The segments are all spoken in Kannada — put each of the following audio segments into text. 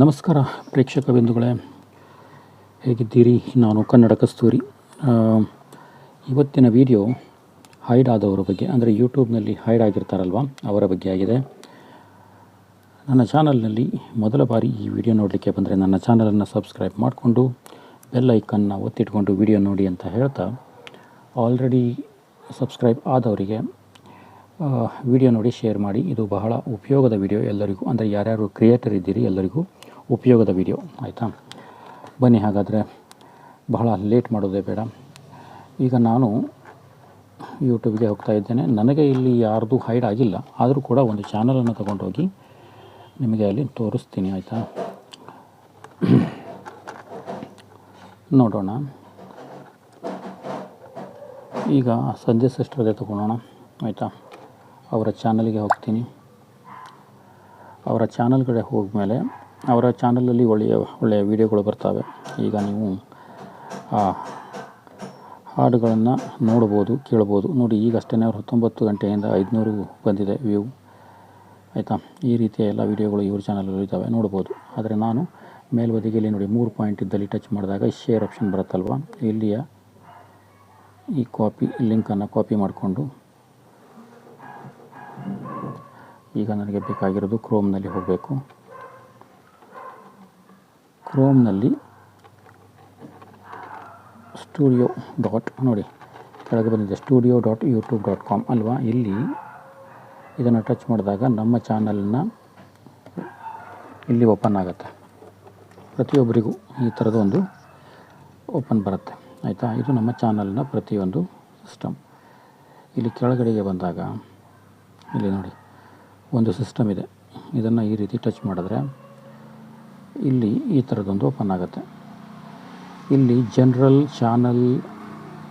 ನಮಸ್ಕಾರ ಪ್ರೇಕ್ಷಕ ಬಿಂದುಗಳೇ. ಹೇಗಿದ್ದೀರಿ? ನಾನು ಕನ್ನಡ ಕಸ್ತೂರಿ ಇವತ್ತಿನ ವಿಡಿಯೋ ಹೈಡ್ ಆದವರ ಬಗ್ಗೆ, ಅಂದರೆ ಯೂಟ್ಯೂಬ್ನಲ್ಲಿ ಹೈಡ್ ಆಗಿರ್ತಾರಲ್ವ, ಅವರ ಬಗ್ಗೆ ಆಗಿದೆ. ನನ್ನ ಚಾನಲ್ನಲ್ಲಿ ಮೊದಲ ಬಾರಿ ಈ ವಿಡಿಯೋ ನೋಡಲಿಕ್ಕೆ ಬಂದರೆ ನನ್ನ ಚಾನಲನ್ನು ಸಬ್ಸ್ಕ್ರೈಬ್ ಮಾಡಿಕೊಂಡು ಬೆಲ್ ಐಕನ್ನ ಒತ್ತಿಟ್ಕೊಂಡು ವಿಡಿಯೋ ನೋಡಿ ಅಂತ ಹೇಳ್ತಾ, ಆಲ್ರೆಡಿ ಸಬ್ಸ್ಕ್ರೈಬ್ ಆದವರಿಗೆ ವಿಡಿಯೋ ನೋಡಿ ಶೇರ್ ಮಾಡಿ. ಇದು ಬಹಳ ಉಪಯೋಗದ ವಿಡಿಯೋ ಎಲ್ಲರಿಗೂ, ಅಂದರೆ ಯಾರ್ಯಾರು ಕ್ರಿಯೇಟರ್ ಇದ್ದೀರಿ ಎಲ್ಲರಿಗೂ. ಉಪಯೋಗದ ವಿಡಿಯೋ ಆಯಿತಾ? ಬನ್ನಿ, ಹಾಗಾದರೆ ಬಹಳ ಲೇಟ್ ಮಾಡೋದೇ ಬೇಡ. ಈಗ ನಾನು ಯೂಟ್ಯೂಬ್ಗೆ ಹೋಗ್ತಾ ಇದ್ದೇನೆ. ನನಗೆ ಇಲ್ಲಿ ಯಾರ್ದು ಹೈಡ್ ಆಗಿಲ್ಲ. ಆದರೂ ಕೂಡ ಒಂದು ಚಾನಲನ್ನು ತಗೊಂಡೋಗಿ ನಿಮಗೆ ಅಲ್ಲಿ ತೋರಿಸ್ತೀನಿ, ಆಯಿತಾ? ನೋಡೋಣ. ಈಗ ಸಂಜೆ ಸಿಸ್ಟರ್ಗೆ ತಗೊಳ್ಳೋಣ ಆಯಿತಾ? ಅವರ ಚಾನಲ್ಗೆ ಹೋಗ್ತೀನಿ. ಅವರ ಚಾನಲ್ ಕಡೆ ಹೋದ್ಮೇಲೆ ಅವರ ಚಾನಲಲ್ಲಿ ಒಳ್ಳೆಯ ಒಳ್ಳೆಯ ವಿಡಿಯೋಗಳು ಬರ್ತವೆ. ಈಗ ನೀವು ಹಾಡುಗಳನ್ನು ನೋಡ್ಬೋದು, ಕೇಳ್ಬೋದು. ನೋಡಿ ಈಗಷ್ಟೇ ಅವ್ರು ಹತ್ತೊಂಬತ್ತು ಗಂಟೆಯಿಂದ ಐದುನೂರು ಬಂದಿದೆ ವ್ಯೂ. ಆಯಿತಾ? ಈ ರೀತಿಯ ಎಲ್ಲ ವಿಡಿಯೋಗಳು ಇವ್ರ ಚಾನಲಲ್ಲಿ ಇದ್ದಾವೆ ನೋಡ್ಬೋದು. ಆದರೆ ನಾನು ಮೇಲ್ಬದಿಗೆಯಲ್ಲಿ ನೋಡಿ, ಮೂರು ಪಾಯಿಂಟ್ ಇದ್ದಲ್ಲಿ ಟಚ್ ಮಾಡಿದಾಗ ಶೇರ್ ಆಪ್ಷನ್ ಬರುತ್ತಲ್ವ? ಇಲ್ಲಿಯ ಈ ಕಾಪಿ ಲಿಂಕನ್ನು ಕಾಪಿ ಮಾಡಿಕೊಂಡು ಈಗ ನನಗೆ ಬೇಕಾಗಿರೋದು ಕ್ರೋಮ್ನಲ್ಲಿ ಹೋಗಬೇಕು. ಕ್ರೋಮ್ನಲ್ಲಿ ಸ್ಟುಡಿಯೋ ಡಾಟ್ ನೋಡಿ, ಕೆಳಗೆ ಬಂದಿದೆ studio dot YouTube dot com ಅಲ್ವಾ? ಇಲ್ಲಿ ಇದನ್ನು ಟಚ್ ಮಾಡಿದಾಗ ನಮ್ಮ ಚಾನಲ್ನ ಇಲ್ಲಿ ಓಪನ್ ಆಗುತ್ತೆ. ಪ್ರತಿಯೊಬ್ಬರಿಗೂ ಈ ಥರದ ಒಂದು ಓಪನ್ ಬರುತ್ತೆ. ಆಯಿತಾ? ಇದು ನಮ್ಮ ಚಾನಲ್ನ ಪ್ರತಿಯೊಂದು ಸಿಸ್ಟಮ್ ಇಲ್ಲಿ ಕೆಳಗಡೆಗೆ ಬಂದಾಗ, ಇಲ್ಲಿ ನೋಡಿ, ಒಂದು ಸಿಸ್ಟಮ್ ಇದೆ. ಇದನ್ನು ಈ ರೀತಿ ಟಚ್ ಮಾಡಿದ್ರೆ ಇಲ್ಲಿ ಈ ಥರದ್ದೊಂದು ಓಪನ್ ಆಗುತ್ತೆ. ಇಲ್ಲಿ ಜನರಲ್ ಚಾನಲ್,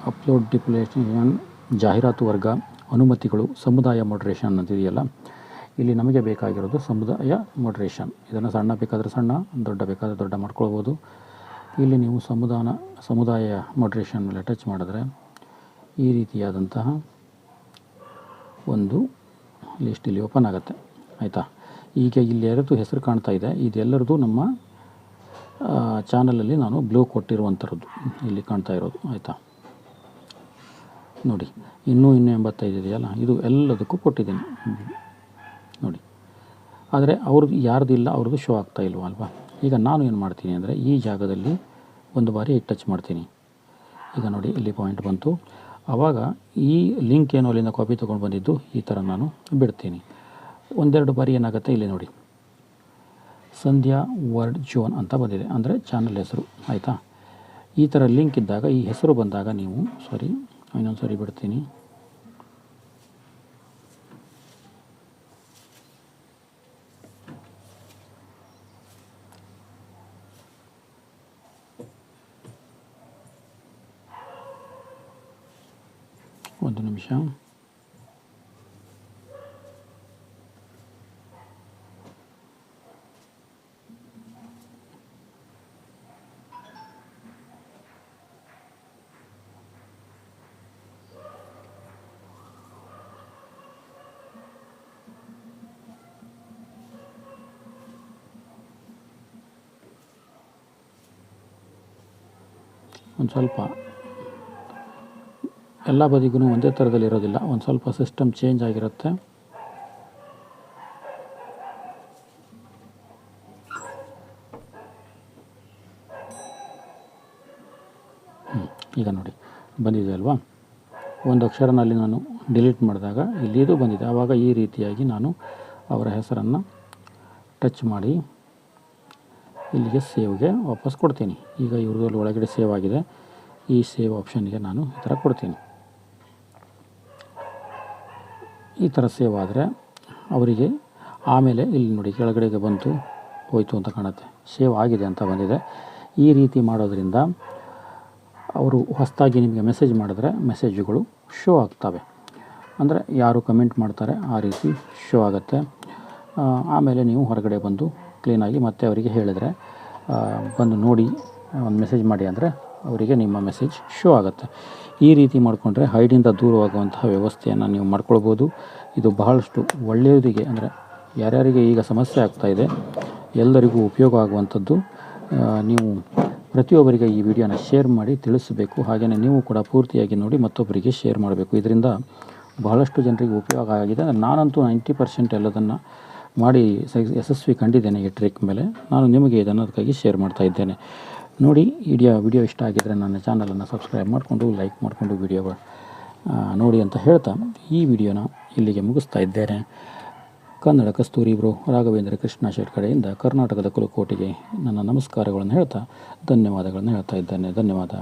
ಅಪ್ಲೋಡ್ ಡಿಪ್ಲೇಷನ್ ಜಾಹೀರಾತು ವರ್ಗ, ಅನುಮತಿಗಳು, ಸಮುದಾಯ ಮಾಡ್ರೇಷನ್ ಅಂತಿದೆಯಲ್ಲ ಇಲ್ಲಿ ನಮಗೆ ಬೇಕಾಗಿರೋದು ಸಮುದಾಯ ಮಾಡ್ರೇಷನ್ ಇದನ್ನು ಸಣ್ಣ ಬೇಕಾದರೆ ಸಣ್ಣ, ದೊಡ್ಡ ಬೇಕಾದರೆ ದೊಡ್ಡ ಮಾಡ್ಕೊಳ್ಬೋದು. ಇಲ್ಲಿ ನೀವು ಸಮುದಾನ, ಸಮುದಾಯ ಮಾಡ್ರೇಷನ್ ಮೇಲೆ ಟಚ್ ಮಾಡಿದ್ರೆ ಈ ರೀತಿಯಾದಂತಹ ಒಂದು ಲಿಸ್ಟ್ ಇಲ್ಲಿ ಓಪನ್ ಆಗುತ್ತೆ. ಆಯಿತಾ? ಈಗ ಇಲ್ಲಿ ಯಾರದ್ದು ಹೆಸರು ಕಾಣ್ತಾ ಇದೆ. ಇದೆಲ್ಲರದು ನಮ್ಮ ಚಾನಲಲ್ಲಿ ನಾನು ಬ್ಲೂ ಕೊಟ್ಟಿರುವಂಥದ್ದು ಇಲ್ಲಿ ಕಾಣ್ತಾ ಇರೋದು. ಆಯಿತಾ? ನೋಡಿ, ಇನ್ನೂ ಇನ್ನೂ ಎಂಬತ್ತೈದು ಇದೆಯಲ್ಲ ಇದು ಎಲ್ಲದಕ್ಕೂ ಕೊಟ್ಟಿದ್ದೀನಿ. ನೋಡಿ, ಆದರೆ ಅವ್ರದ್ದು ಯಾರ್ದು ಇಲ್ಲ ಅವ್ರದ್ದು ಶೋ ಆಗ್ತಾ ಇಲ್ವ ಅಲ್ವಾ? ಈಗ ನಾನು ಏನು ಮಾಡ್ತೀನಿ ಅಂದರೆ ಈ ಜಾಗದಲ್ಲಿ ಒಂದು ಬಾರಿ ಟಚ್ ಮಾಡ್ತೀನಿ. ಈಗ ನೋಡಿ, ಇಲ್ಲಿ ಪಾಯಿಂಟ್ ಬಂತು. ಆವಾಗ ಈ ಲಿಂಕ್ ಏನು ಅಲ್ಲಿಂದ ಕಾಪಿ ತೊಗೊಂಡು ಬಂದಿದ್ದು ಈ ಥರ ನಾನು ಬಿಡ್ತೀನಿ. ಒಂದೆರಡು ಬಾರಿ ಏನಾಗುತ್ತೆ ಇಲ್ಲಿ ನೋಡಿ. ಸಂಧ್ಯಾ ವರ್ಡ್ ಜೋನ್ ಅಂತ ಬಂದಿದೆ. ಅಂದರೆ ಚಾನಲ್ ಹೆಸರು, ಆಯಿತಾ? ಈ ಥರ ಲಿಂಕ್ ಇದ್ದಾಗ, ಈ ಹೆಸರು ಬಂದಾಗ ನೀವು ಸಾರಿ ಇನ್ನೊಂದು ಸಾರಿ ಬಿಡ್ತೀನಿ. ಒಂದು ನಿಮಿಷ. ಒಂದು ಸ್ವಲ್ಪ ಎಲ್ಲ ಬದಿಗೂ ಒಂದೇ ಥರದಲ್ಲಿ ಇರೋದಿಲ್ಲ. ಒಂದು ಸ್ವಲ್ಪ ಸಿಸ್ಟಮ್ ಚೇಂಜ್ ಆಗಿರುತ್ತೆ. ಈಗ ನೋಡಿ. ಬಂದಿದೆ ಅಲ್ವಾ? ಒಂದು ಅಕ್ಷರನಲ್ಲಿ ನಾನು ಡಿಲೀಟ್ ಮಾಡಿದಾಗ ಇಲ್ಲಿ ಇದು ಬಂದಿದೆ. ಆವಾಗ ಈ ರೀತಿಯಾಗಿ ನಾನು ಅವರ ಹೆಸರನ್ನು ಟಚ್ ಮಾಡಿ ಇಲ್ಲಿಗೆ ಸೇವ್ಗೆ ವಾಪಸ್ ಕೊಡ್ತೀನಿ. ಈಗ ಇವ್ರದ್ದು ಒಳಗಡೆ ಸೇವ್ ಆಗಿದೆ. ಈ ಸೇವ್ ಆಪ್ಷನ್ಗೆ ನಾನು ಈ ಥರ ಕೊಡ್ತೀನಿ. ಈ ಥರ ಸೇವ್ ಆದರೆ ಅವರಿಗೆ ಆಮೇಲೆ ಇಲ್ಲಿ ನೋಡಿ ಕೆಳಗಡೆಗೆ ಬಂತು, ಹೋಯಿತು ಅಂತ ಕಾಣುತ್ತೆ. ಸೇವ್ ಆಗಿದೆ ಅಂತ ಬಂದಿದೆ. ಈ ರೀತಿ ಮಾಡೋದ್ರಿಂದ ಅವರು ಹೊಸದಾಗಿ ನಿಮಗೆ ಮೆಸೇಜ್ ಮಾಡಿದ್ರೆ ಮೆಸೇಜುಗಳು ಶೋ ಆಗ್ತವೆ. ಅಂದರೆ ಯಾರು ಕಮೆಂಟ್ ಮಾಡ್ತಾರೆ ಆ ರೀತಿ ಶೋ ಆಗುತ್ತೆ. ಆಮೇಲೆ ನೀವು ಹೊರಗಡೆ ಬಂದು ಕ್ಲೀನಾಗಿ ಮತ್ತೆ ಅವರಿಗೆ ಹೇಳಿದರೆ ಬಂದು ನೋಡಿ, ಒಂದು ಮೆಸೇಜ್ ಮಾಡಿ ಅಂದರೆ ಅವರಿಗೆ ನಿಮ್ಮ ಮೆಸೇಜ್ ಶೋ ಆಗುತ್ತೆ. ಈ ರೀತಿ ಮಾಡಿಕೊಂಡ್ರೆ ಹೈಡಿಂದ ದೂರವಾಗುವಂತಹ ವ್ಯವಸ್ಥೆಯನ್ನು ನೀವು ಮಾಡ್ಕೊಳ್ಬೋದು. ಇದು ಬಹಳಷ್ಟು ಒಳ್ಳೆಯದಿಗೆ ಅಂದರೆ ಯಾರ್ಯಾರಿಗೆ ಈಗ ಸಮಸ್ಯೆ ಆಗ್ತಾಯಿದೆ ಎಲ್ಲರಿಗೂ ಉಪಯೋಗ ಆಗುವಂಥದ್ದು ನೀವು ಪ್ರತಿಯೊಬ್ಬರಿಗೆ ಈ ವಿಡಿಯೋನ ಶೇರ್ ಮಾಡಿ ತಿಳಿಸಬೇಕು. ಹಾಗೆಯೇ ನೀವು ಕೂಡ ಪೂರ್ತಿಯಾಗಿ ನೋಡಿ ಮತ್ತೊಬ್ಬರಿಗೆ ಶೇರ್ ಮಾಡಬೇಕು. ಇದರಿಂದ ಬಹಳಷ್ಟು ಜನರಿಗೆ ಉಪಯೋಗ ಆಗಿದೆ. ನಾನಂತೂ ನೈಂಟಿ ಪರ್ಸೆಂಟ್ ಎಲ್ಲದನ್ನು ಮಾಡಿ ಯಶಸ್ವಿ ಕಂಡಿದ್ದೇನೆ ಈ ಟ್ರಿಕ್ ಮೇಲೆ. ನಾನು ನಿಮಗೆ ಇದನ್ನು ಅದಕ್ಕಾಗಿ ಶೇರ್ ಮಾಡ್ತಾ ಇದ್ದೇನೆ. ನೋಡಿ ವಿಡಿಯೋ ವಿಡಿಯೋ ಇಷ್ಟ ಆಗಿದ್ದರೆ ನನ್ನ ಚಾನಲನ್ನು ಸಬ್ಸ್ಕ್ರೈಬ್ ಮಾಡಿಕೊಂಡು ಲೈಕ್ ಮಾಡಿಕೊಂಡು ವಿಡಿಯೋ ನೋಡಿ ಅಂತ ಹೇಳ್ತಾ ಈ ವಿಡಿಯೋನ ಇಲ್ಲಿಗೆ ಮುಗಿಸ್ತಾ ಇದ್ದೇನೆ. ಕನ್ನಡ ಕಸ್ತೂರಿ ಬ್ರೋ, ರಾಘವೇಂದ್ರ ಕೃಷ್ಣ ಶೆಟ್ ಕಡೆಯಿಂದ ಕರ್ನಾಟಕದ ಕುಲಕೋಟೆಗೆ ನನ್ನ ನಮಸ್ಕಾರಗಳನ್ನು ಹೇಳ್ತಾ ಧನ್ಯವಾದಗಳನ್ನು ಹೇಳ್ತಾ ಇದ್ದೇನೆ. ಧನ್ಯವಾದ.